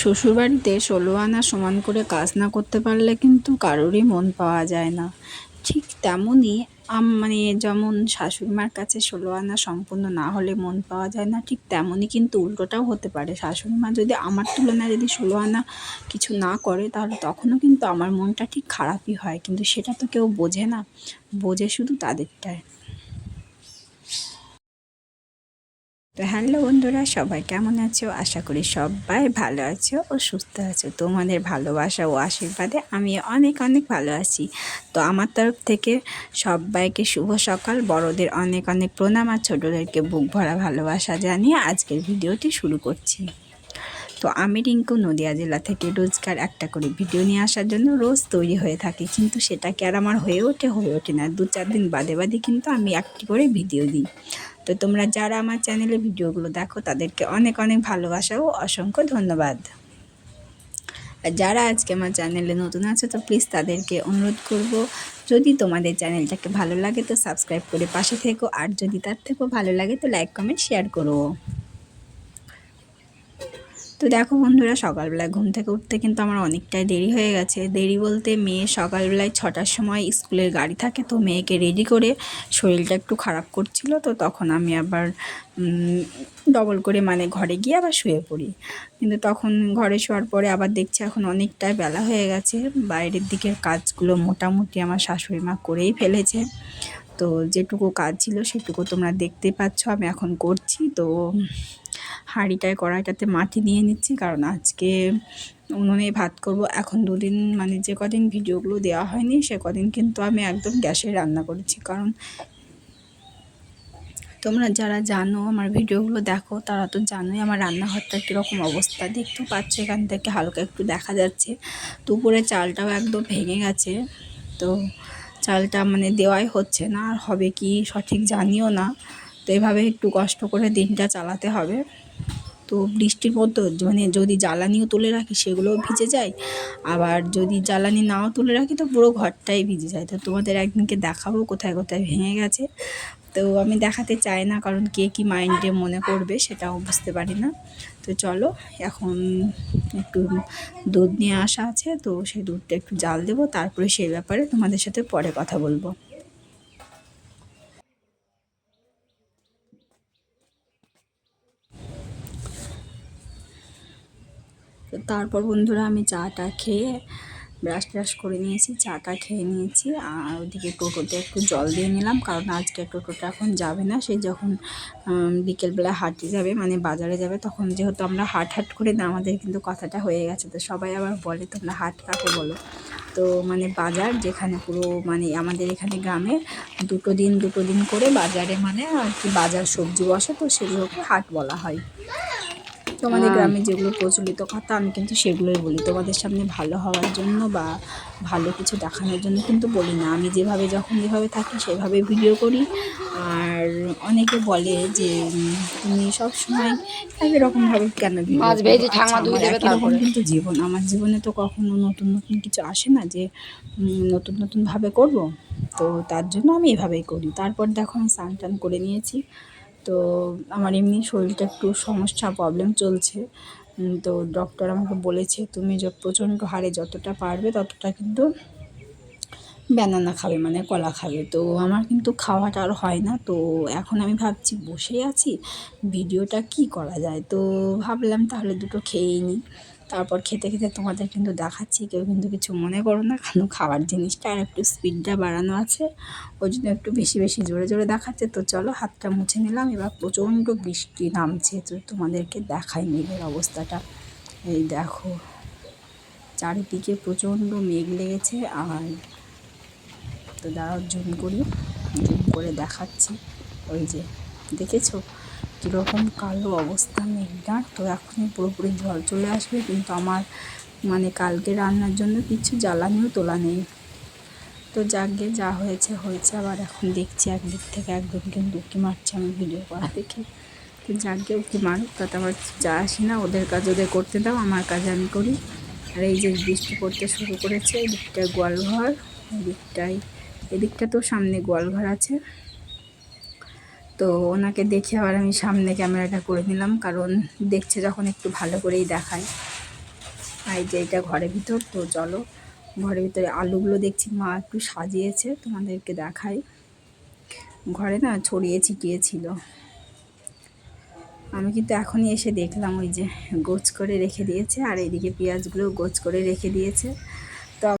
শ্বশুরবাড়িতে ষোলো আনা সমান করে কাজ না করতে পারলে কিন্তু কারোরই মন পাওয়া যায় না। ঠিক তেমনই মানে যেমন শাশুড়ি মার কাছে ষোলো আনা সম্পূর্ণ না হলে মন পাওয়া যায় না, ঠিক তেমনই কিন্তু উল্টোটাও হতে পারে। শাশুড়ি মা যদি আমার তুলনায় যদি ষোলো আনা কিছু না করে, তাহলে তখনও কিন্তু আমার মনটা ঠিক খারাপই হয়। কিন্তু সেটা তো কেউ বোঝে না, বোঝে শুধু তাদেরটায় তো হ্যালো বন্ধুরা, সবাই কেমন আছো? আশা করি সবাই ভালো আছো ও সুস্থ আছো। তোমাদের ভালোবাসা ও আশীর্বাদে আমি অনেক অনেক ভালো আছি। তো আমার তরফ থেকে সবাইকে শুভ সকাল। বড়দের অনেক অনেক প্রণাম আর ছোটোদেরকে বুক ভরা ভালোবাসা জানিয়ে আজকের ভিডিওটি শুরু করছি। তো আমি রিঙ্কু নদিয়া জেলা থেকে রোজগার একটা করে ভিডিও নিয়ে আসার জন্য রোজ তৈরি হয়ে থাকি। কিন্তু সেটাকে আর আমার হয়ে ওঠে হয়ে ওঠে না। দু চার দিন বাদে বাদে কিন্তু আমি একটি করে ভিডিও দিই। তো তোমরা যারা আমার চ্যানেলে ভিডিওগুলো দেখো, তাদেরকে অনেক অনেক ভালোবাসা ও অসংখ্য ধন্যবাদ। আর যারা আজকে আমার চ্যানেলে নতুন আছে, তো প্লিজ তাদেরকে অনুরোধ করব, যদি তোমাদের চ্যানেলটাকে ভালো লাগে তো সাবস্ক্রাইব করে পাশে থেকো। আর যদি তার থেকেও ভালো লাগে তো লাইক কমেন্ট শেয়ার করো। তো দেখো বন্ধুরা, সকালবেলায় ঘুম থেকে উঠতে কিন্তু আমার অনেকটাই দেরি হয়ে গেছে। দেরি বলতে মেয়ে সকালবেলায় ছটার সময় স্কুলের গাড়ি থাকে, তো মেয়েকে রেডি করে শরীরটা একটু খারাপ করছিল, তো তখন আমি আবার ডবল করে মানে ঘরে গিয়ে আবার শুয়ে পড়ি। কিন্তু তখন ঘরে শোয়ার পরে আবার দেখছি এখন অনেকটাই বেলা হয়ে গেছে। বাইরের দিকের কাজগুলো মোটামুটি আমার শাশুড়ি মা করেই ফেলেছে। তো যেটুকু কাজ ছিল সেটুকু তোমরা দেখতে পাচ্ছ, আমি এখন করছি। তো হাঁড়িটায় কড়াইটাতে মাটি নিয়ে নিচ্ছি, কারণ আজকে উনুনে ভাত করব। এখন দুদিন মানে যে কদিন ভিডিওগুলো দেওয়া হয়নি, সে কদিন কিন্তু আমি একদম গ্যাসে রান্না করেছি। কারণ তোমরা যারা জানো, আমার ভিডিওগুলো দেখো, তারা তো জানোই আমার রান্নাঘরটার কীরকম অবস্থা। দেখতেও পাচ্ছ, এখান থেকে হালকা একটু দেখা যাচ্ছে। দুপুরে চালটাও একদম ভেঙে গেছে, তো চালটা মানে দেওয়াই হচ্ছে না, আর হবে কি সঠিক জানিও না। তো এভাবে একটু কষ্ট করে দিনটা চালাতে হবে। তো বৃষ্টির মধ্যে মানে যদি জ্বালানিও তুলে রাখি সেগুলোও ভিজে যায়। আবার যদি জ্বালানি নাও তুলে রাখি তো পুরো ঘরটাই ভিজে যায়। তো তোমাদের একদিনকে দেখাবো কোথায় কোথায় ভেঙে গেছে। তো আমি দেখাতে চাই না কারণ কে কী মাইন্ডে মনে করবে সেটাও বুঝতে পারি না। তো চলো, এখন একটু দুধ নিয়ে আসা আছে। তো সেই দুধটা একটু জাল দেবো, তারপরে সেই ব্যাপারে তোমাদের সাথে পরে কথা বলব। তারপর বন্ধুরা আমি চাটা খেয়ে ব্রাশ ট্রাশ করে নিয়েছি, চাটা খেয়ে নিয়েছি। আর ওদিকে টোটোতে একটু জল দিয়ে নিলাম, কারণ আজকে টোটোটা এখন যাবে না। সে যখন বিকেলবেলা হাটে যাবে মানে বাজারে যাবে, তখন যেহেতু আমরা হাট হাট করে না, আমাদের কিন্তু কথাটা হয়ে গেছে। তো সবাই আবার বলে, তোমরা হাট কাকে বলো? তো মানে বাজার যেখানে পুরো মানে আমাদের এখানে গ্রামে দুটো দিন দুটো দিন করে বাজারে মানে আর কি বাজার সবজি বসে, তো সেগুলোকে হাট বলা হয়। তোমাদের গ্রামে যেগুলো প্রচলিত কথা আমি কিন্তু সেগুলোই বলি। তোমাদের সামনে ভালো হওয়ার জন্য বা ভালো কিছু দেখানোর জন্য কিন্তু বলি না। আমি যেভাবে যখন যেভাবে থাকি সেভাবে ভিডিও করি। আর অনেকে বলে যে তুমি সব সময় একই রকমভাবে কেন এরকম কিন্তু জীবন। আমার জীবনে তো কখনো নতুন নতুন কিছু আসে না যে নতুন নতুনভাবে করব। তো তার জন্য আমি এভাবেই করি। তারপর দেখো আমি স্নান টান করে নিয়েছি। তো আমার এমনি শরীরটা একটু সমস্যা প্রবলেম চলছে। তো ডক্টর আমাকে বলেছে, তুমি যত প্রচণ্ড হারে যতটা পারবে, ততটা কিন্তু ব্যানানা খাবে মানে কলা খাবে। তো আমার কিন্তু খাওয়াটা আর হয় না। তো এখন আমি ভাবছি, বসেই আছি, ভিডিওটা কি করা যায়? তো ভাবলাম তাহলে দুটো খেয়েই নিই। তারপর খেতে খেতে তোমাদের কিন্তু দেখাচ্ছি, কেউ কিন্তু কিছু মনে করো না কেন খাবার জিনিসটা আর একটু স্পিডটা বাড়ানো আছে। ওই জন্য একটু বেশি বেশি জোরে জোরে দেখাচ্ছে। তো চলো হাতটা মুছে নিলাম, এবার প্রচণ্ড বৃষ্টি নামছে, তো তোমাদেরকে দেখাই মেঘের অবস্থাটা। এই দেখো, চারিদিকে প্রচণ্ড মেঘ লেগেছে, আর তো দাঁড়াও, জুম করি, জুম করে দেখাচ্ছি। ওই যে, দেখেছ? কীরকম কালো অবস্থা মেঘটার তো এখনই পুরোপুরি জল চলে আসবে, কিন্তু আমার মানে কালকে রান্নার জন্য কিছু জ্বালানিও তোলা নেই। তো যাকে যা হয়েছে হয়েছে। আবার এখন দেখছি একদিক থেকে একদম কিন্তু উঁকি মারছে আমি ভিডিও করা দেখে। তো যাকে উঁকি মারুক, তাতে আমার যা আসি না, ওদের কাজ ওদের করতে দাও, আমার কাজ আমি করি। আর এই যে বৃষ্টি পড়তে শুরু করেছে এই দিকটায় গোয়ালঘর এই দিকটায় এদিকটা তো সামনে গোয়ালঘর আছে। তো ওনাকে দেখে আবার আমি সামনে ক্যামেরাটা করে নিলাম, কারণ দেখছে যখন একটু ভালো করেই দেখায়। আর যে এটা ঘরের ভিতর, তো চলো ঘরের ভিতরে আলুগুলো দেখছি, মা একটু সাজিয়েছে, তোমাদেরকে দেখাই। ঘরে না ছড়িয়ে ছিটিয়ে ছিল আমি কিন্তু এখনই এসে দেখলাম ওই যে গোছ করে রেখে দিয়েছে, আর এইদিকে পেঁয়াজগুলো গোছ করে রেখে দিয়েছে।